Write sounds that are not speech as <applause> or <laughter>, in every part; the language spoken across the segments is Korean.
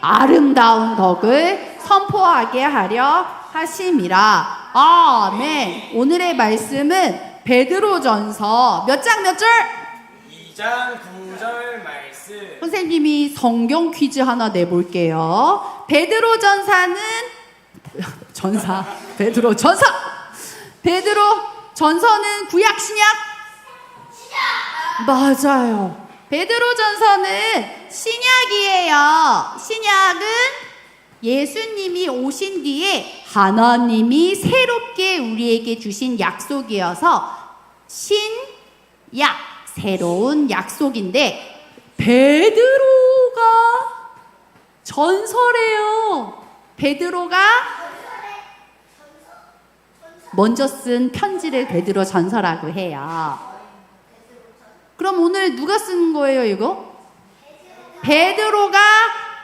아름다운 덕을 선포하게 하려 하심이라. 아멘. 오늘의 말씀은 베드로전서 몇 장 몇 절? 2장 9절 말씀 선생님이 성경 퀴즈 하나 내볼게요. 베드로 전사는 전사 베드로 전사 베드로 전서는 구약 신약 맞아요. 베드로 전서는 신약이에요. 신약은 예수님이 오신 뒤에 하나님이 새롭게 우리에게 주신 약속이어서 신약 새로운 약속인데 베드로가 전설이에요. 베드로가 먼저 쓴 편지를 베드로 전서라고 해요. 그럼 오늘 누가 쓴 거예요, 이거? 베드로가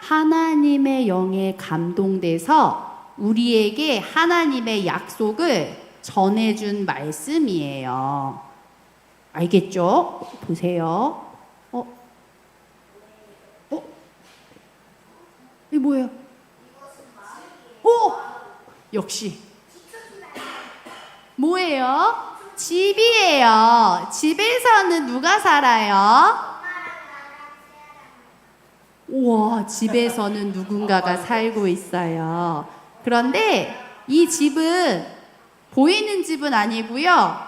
하나님의 영에 감동돼서 우리에게 하나님의 약속을 전해준 말씀이에요. 알겠죠? 보세요. 어? 어? 이게 뭐예요? 오! 역시. 뭐예요? 집이에요. 집에서는 누가 살아요? 우와, 집에서는 누군가가 살고 있어요. 그런데 이 집은 보이는 집은 아니고요.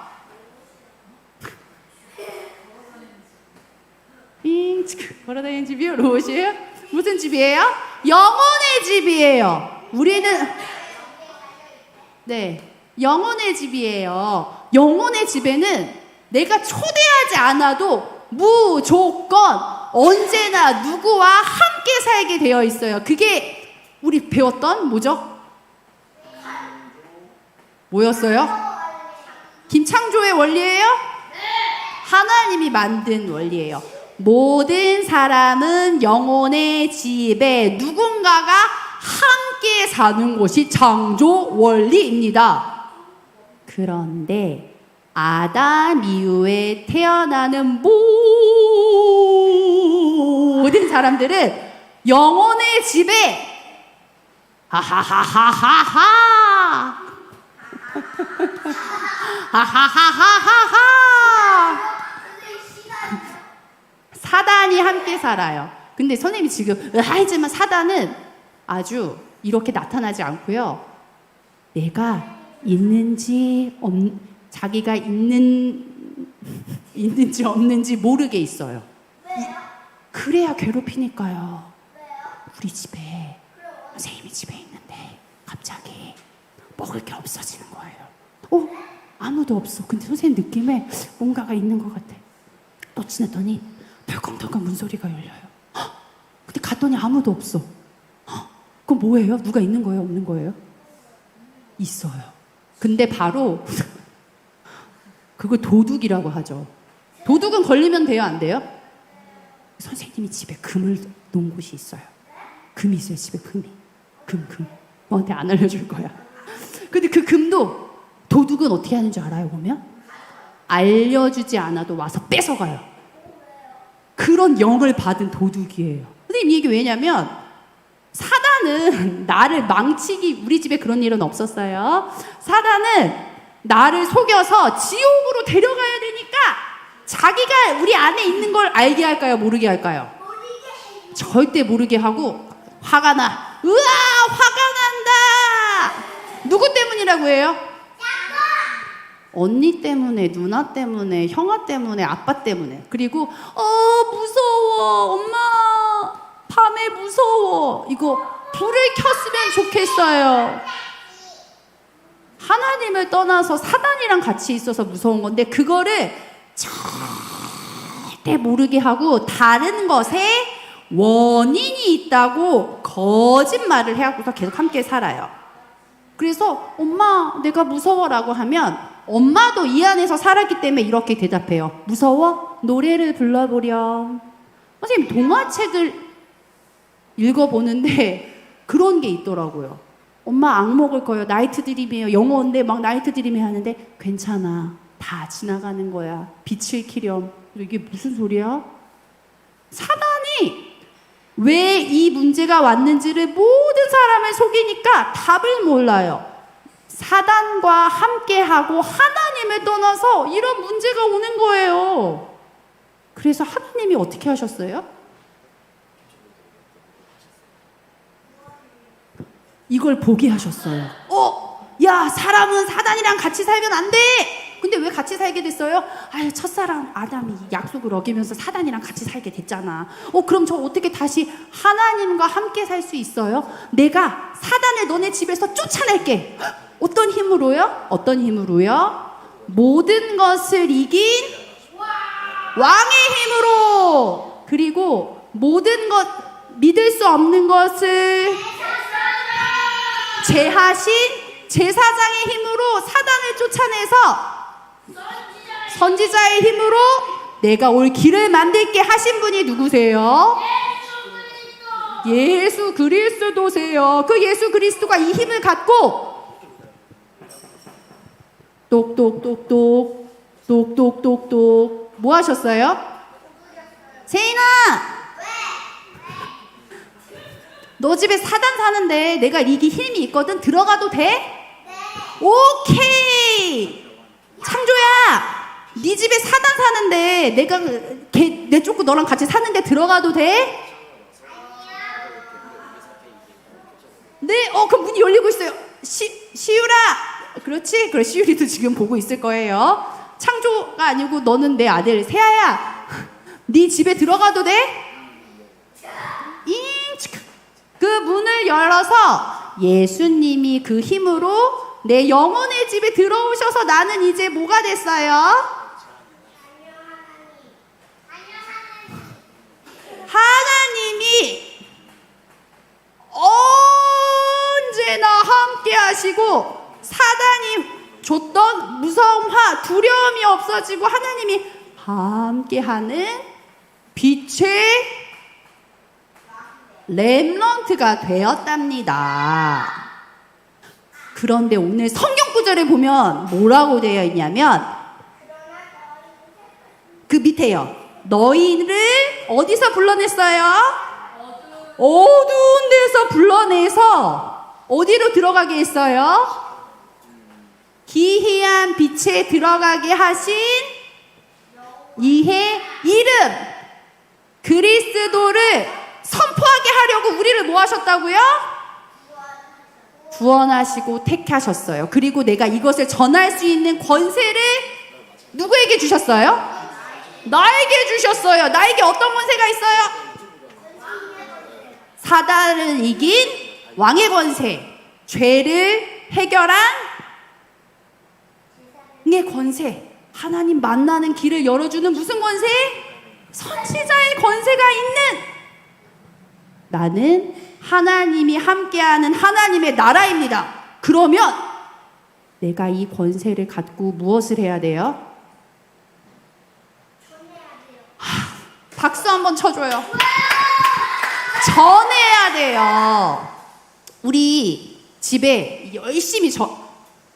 빙, 걸어다니는 집이요? 로봇이에요? 무슨 집이에요? 영혼의 집이에요. 우리는 네, 영혼의 집이에요. 영혼의 집에는 내가 초대하지 않아도 무조건 언제나 누구와 함께 살게 되어 있어요. 그게 우리 배웠던 뭐죠? 뭐였어요? 김창조의 원리예요? 하나님이 만든 원리예요. 모든 사람은 영혼의 집에 누군가가 함께 사는 곳이 창조 원리입니다. 그런데 아담 이후에 태어나는 모든 사람들은 영혼의 집에 하하하하하하 하하하하하하 사단이 함께 살아요. 근데 선생님이 지금 하지만 사단은 아주 이렇게 나타나지 않고요. 내가 있는지 없 자기가 있는 있는지 없는지 모르게 있어요. 그래야 괴롭히니까요. 우리 집에 선생님이 집에 있는데 갑자기 먹을 게 없어지는 거예요. 어? 아무도 없어. 근데 선생님 느낌에 뭔가가 있는 것 같아. 또 지났더니 덜컹덜컹 문소리가 열려요. 헉! 근데 갔더니 아무도 없어. 헉! 그럼 뭐예요? 누가 있는 거예요? 없는 거예요? 있어요. 근데 바로 그거 도둑이라고 하죠. 도둑은 걸리면 돼요? 안 돼요? 선생님이 집에 금을 놓은 곳이 있어요. 금이 있어요, 집에 금이. 금, 금. 너한테 안 알려줄 거야. 근데 그 금도 도둑은 어떻게 하는 줄 알아요, 보면? 알려주지 않아도 와서 뺏어가요. 그런 영을 받은 도둑이에요. 선생님, 이게 왜냐면, 사단은 나를 망치기, 우리 집에 그런 일은 없었어요. 사단은 나를 속여서 지옥으로 데려가야 되니까 자기가 우리 안에 있는 걸 알게 할까요? 모르게 할까요? 절대 모르게 하고 화가 나. 으아! 화가 난다! 누구 때문이라고 해요? 언니 때문에, 누나 때문에, 형아 때문에, 아빠 때문에. 그리고, 어, 무서워. 엄마, 밤에 무서워. 이거 불을 켰으면 좋겠어요. 하나님을 떠나서 사단이랑 같이 있어서 무서운 건데, 그거를 절대 모르게 하고, 다른 것에 원인이 있다고 거짓말을 해갖고서 계속 함께 살아요. 그래서 엄마 내가 무서워라고 하면 엄마도 이 안에서 살았기 때문에 이렇게 대답해요. 무서워? 노래를 불러보렴. 선생님 동화책을 읽어보는데 그런 게 있더라고요. 엄마 악 먹을 거예요. 나이트 드림이에요. 영어인데 막 나이트 드림이 하는데 괜찮아. 다 지나가는 거야. 빛을 키렴. 이게 무슨 소리야? 사단이 왜 이 문제가 왔는지를 모든 사람을 속이니까 답을 몰라요. 사단과 함께하고 하나님을 떠나서 이런 문제가 오는 거예요. 그래서 하나님이 어떻게 하셨어요? 이걸 보게 하셨어요. 어, 야, 사람은 사단이랑 같이 살면 안 돼! 근데 왜 같이 살게 됐어요? 아유, 첫사랑 아담이 약속을 어기면서 사단이랑 같이 살게 됐잖아. 어, 그럼 저 어떻게 다시 하나님과 함께 살 수 있어요? 내가 사단을 너네 집에서 쫓아낼게. 헉, 어떤 힘으로요? 어떤 힘으로요? 모든 것을 이긴 왕의 힘으로 그리고 모든 것 믿을 수 없는 것을 제하신 제사장의 힘으로 사단을 쫓아내서 선지자의 힘으로 내가 올 길을 만들게 하신 분이 누구세요? 예수 그리스도세요. 그 예수 그리스도가 이 힘을 갖고 똑똑똑똑 똑똑똑똑 뭐 하셨어요? 세인아 너 집에 사단 사는데 내가 이기 힘이 있거든 들어가도 돼? 오케이 창조야 네 집에 사단 사는데 내가 그걔 내 쫓고 너랑 같이 사는데 들어가도 돼? 네, 어, 그 문이 열리고 있어요. 시, 시유라! 그렇지? 그래, 시유리도 지금 보고 있을 거예요. 창조가 아니고 너는 내 아들 세아야. 네 집에 들어가도 돼? 그 문을 열어서 예수님이 그 힘으로 내 영혼의 집에 들어오셔서 나는 이제 뭐가 됐어요? 하나님이 언제나 함께 하시고 사단이 줬던 무서움과 두려움이 없어지고 하나님이 함께 하는 빛의 렘넌트가 되었답니다. 그런데 오늘 성경 구절에 보면 뭐라고 되어 있냐면 그 밑에요. 너희를 어디서 불러냈어요? 어두운 데서 불러내서 어디로 들어가게 했어요? 기이한 빛에 들어가게 하신 이해 이름 그리스도를 선포하게 하려고 우리를 뭐 하셨다고요? 구원하시고 택하셨어요. 그리고 내가 이것을 전할 수 있는 권세를 누구에게 주셨어요? 나에게 주셨어요. 나에게 어떤 권세가 있어요? 사단을 이긴 왕의 권세, 죄를 해결한 의 권세, 하나님 만나는 길을 열어주는 무슨 권세? 선지자의 권세가 있는 나는 하나님이 함께하는 하나님의 나라입니다. 그러면 내가 이 권세를 갖고 무엇을 해야 돼요? 하, 박수 한번 쳐줘요. 전해야 돼요. 우리 집에 열심히 저,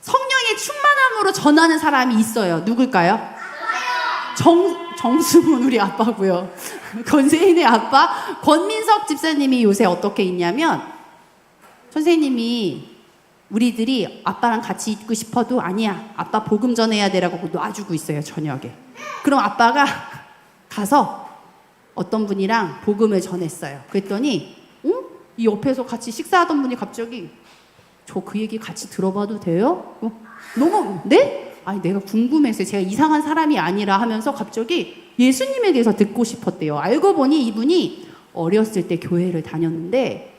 성령의 충만함으로 전하는 사람이 있어요. 누굴까요? 정, 정수문 우리 아빠고요. 권세인의 아빠 권민석 집사님이 요새 어떻게 있냐면 선생님이 우리들이 아빠랑 같이 있고 싶어도 아니야. 아빠 복음 전해야 되라고 놔주고 있어요. 저녁에. 그럼 아빠가 가서 어떤 분이랑 복음을 전했어요. 그랬더니 응? 이 옆에서 같이 식사하던 분이 갑자기 저 그 얘기 같이 들어봐도 돼요? 어, 너무 네? 아니 내가 궁금해서 제가 이상한 사람이 아니라 하면서 갑자기 예수님에 대해서 듣고 싶었대요. 알고 보니 이분이 어렸을 때 교회를 다녔는데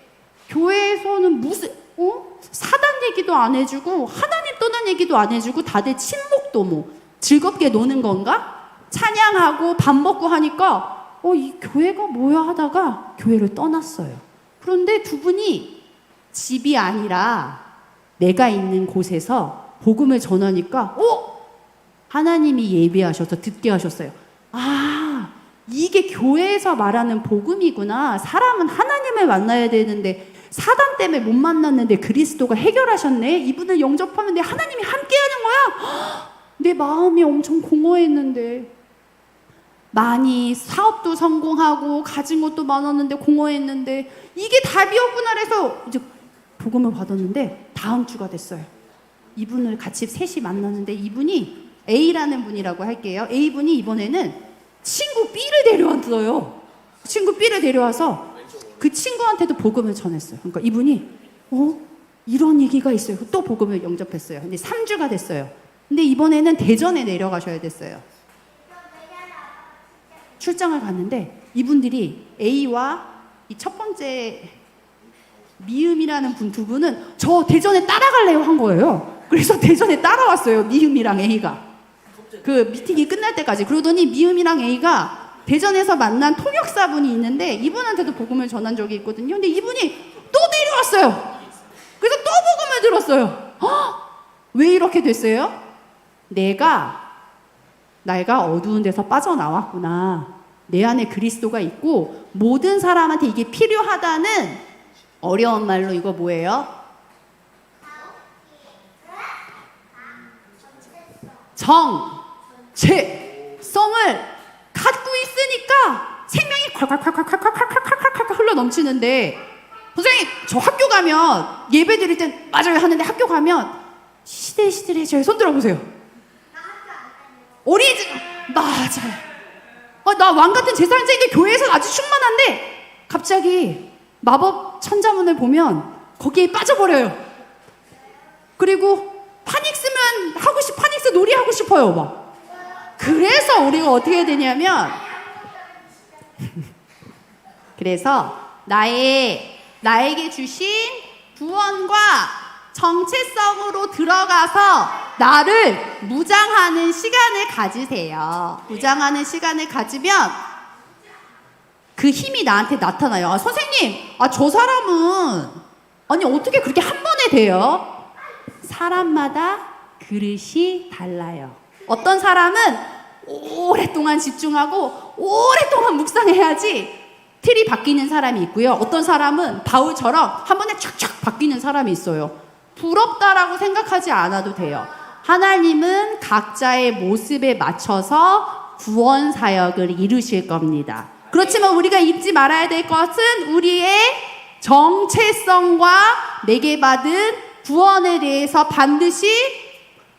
교회에서는 무슨 어? 사단 얘기도 안 해주고 하나님 떠난 얘기도 안 해주고 다들 친목도 뭐 즐겁게 노는 건가? 찬양하고 밥 먹고 하니까 어 이 교회가 뭐야 하다가 교회를 떠났어요. 그런데 두 분이 집이 아니라 내가 있는 곳에서 복음을 전하니까 어 하나님이 예비하셔서 듣게 하셨어요. 아 이게 교회에서 말하는 복음이구나. 사람은 하나님을 만나야 되는데 사단 때문에 못 만났는데 그리스도가 해결하셨네. 이분을 영접하면 내 하나님이 함께 하는 거야. 헉, 내 마음이 엄청 공허했는데 많이 사업도 성공하고 가진 것도 많았는데 공허했는데 이게 답이었구나 해서 이제 복음을 받았는데 다음 주가 됐어요. 이분을 같이 셋이 만났는데 이분이 A라는 분이라고 할게요. A분이 이번에는 친구 B를 데려왔어요. 친구 B를 데려와서 그 친구한테도 복음을 전했어요. 그러니까 이분이 어 이런 얘기가 있어요. 또 복음을 영접했어요. 근데 3주가 됐어요. 근데 이번에는 대전에 내려가셔야 됐어요. 출장을 갔는데 이분들이 A와 이 첫 번째 미음이라는 분 두 분은 저 대전에 따라갈래요 한 거예요. 그래서 대전에 따라왔어요. 미음이랑 A가. 그 미팅이 끝날 때까지. 그러더니 미음이랑 A가 대전에서 만난 통역사분이 있는데 이분한테도 복음을 전한 적이 있거든요. 근데 이분이 또 내려왔어요. 그래서 또 복음을 들었어요. 헉! 왜 이렇게 됐어요? 내가 내가 어두운 데서 빠져나왔구나. 내 안에 그리스도가 있고 모든 사람한테 이게 필요하다는 어려운 말로 이거 뭐예요? 정체 성을 갖고 있으니까 생명이 콸콸콸콸콸콸콸콸콸콸 흘러 넘치는데 선생님 저 학교 가면 예배 드릴 땐 맞아요 하는데 학교 가면 시들시들해져요 손 들어보세요. 어린이집 맞아요. 어, 나왕 같은 제사장인데 교회에서 아주 충만한데 갑자기 마법 천자문을 보면 거기에 빠져버려요. 그리고 파닉스면 하고 싶 파닉스 놀이 하고 싶어요 막 그래서 우리가 어떻게 해야 되냐면 <laughs> 그래서 나의 나에게 주신 구원과 정체성으로 들어가서 나를 무장하는 시간을 가지세요. 무장하는 시간을 가지면 그 힘이 나한테 나타나요. 아, 선생님, 아, 저 사람은 아니 어떻게 그렇게 한 번에 돼요? 사람마다 그릇이 달라요. 어떤 사람은 오랫동안 집중하고 오랫동안 묵상해야지 틀이 바뀌는 사람이 있고요. 어떤 사람은 바울처럼 한 번에 촥촥 바뀌는 사람이 있어요. 부럽다라고 생각하지 않아도 돼요. 하나님은 각자의 모습에 맞춰서 구원 사역을 이루실 겁니다. 그렇지만 우리가 잊지 말아야 될 것은 우리의 정체성과 내게 받은 구원에 대해서 반드시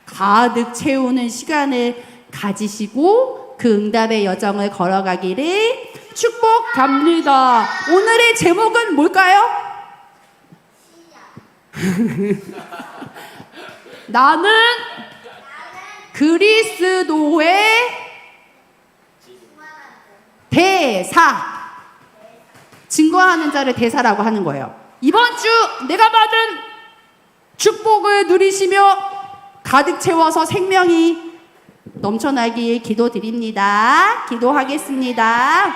가득 채우는 시간을 가지시고 그 응답의 여정을 걸어가기를 축복합니다. 오늘의 제목은 뭘까요? <laughs> 나는 그리스도의 대사. 증거하는 자를 대사라고 하는 거예요. 이번 주 내가 받은 축복을 누리시며 가득 채워서 생명이 넘쳐나길 기도드립니다. 기도하겠습니다.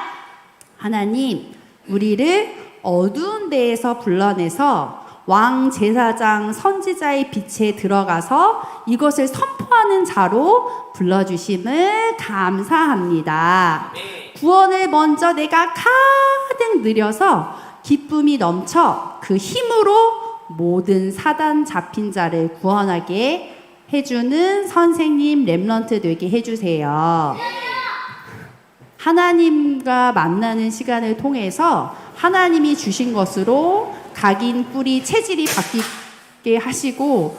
하나님, 우리를 어두운 데에서 불러내서 왕 제사장 선지자의 빛에 들어가서 이것을 선포하는 자로 불러주심을 감사합니다. 구원을 먼저 내가 가득 누려서 기쁨이 넘쳐 그 힘으로 모든 사단 잡힌 자를 구원하게 해주는 선생님 렘런트 되게 해주세요. 하나님과 만나는 시간을 통해서 하나님이 주신 것으로 각인 뿌리 체질이 바뀌게 하시고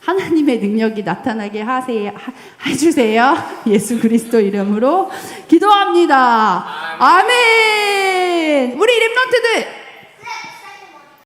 하나님의 능력이 나타나게 하세요. 하- 해주세요. <laughs> 예수 그리스도 이름으로 기도합니다. 아멘. 우리 렘런트들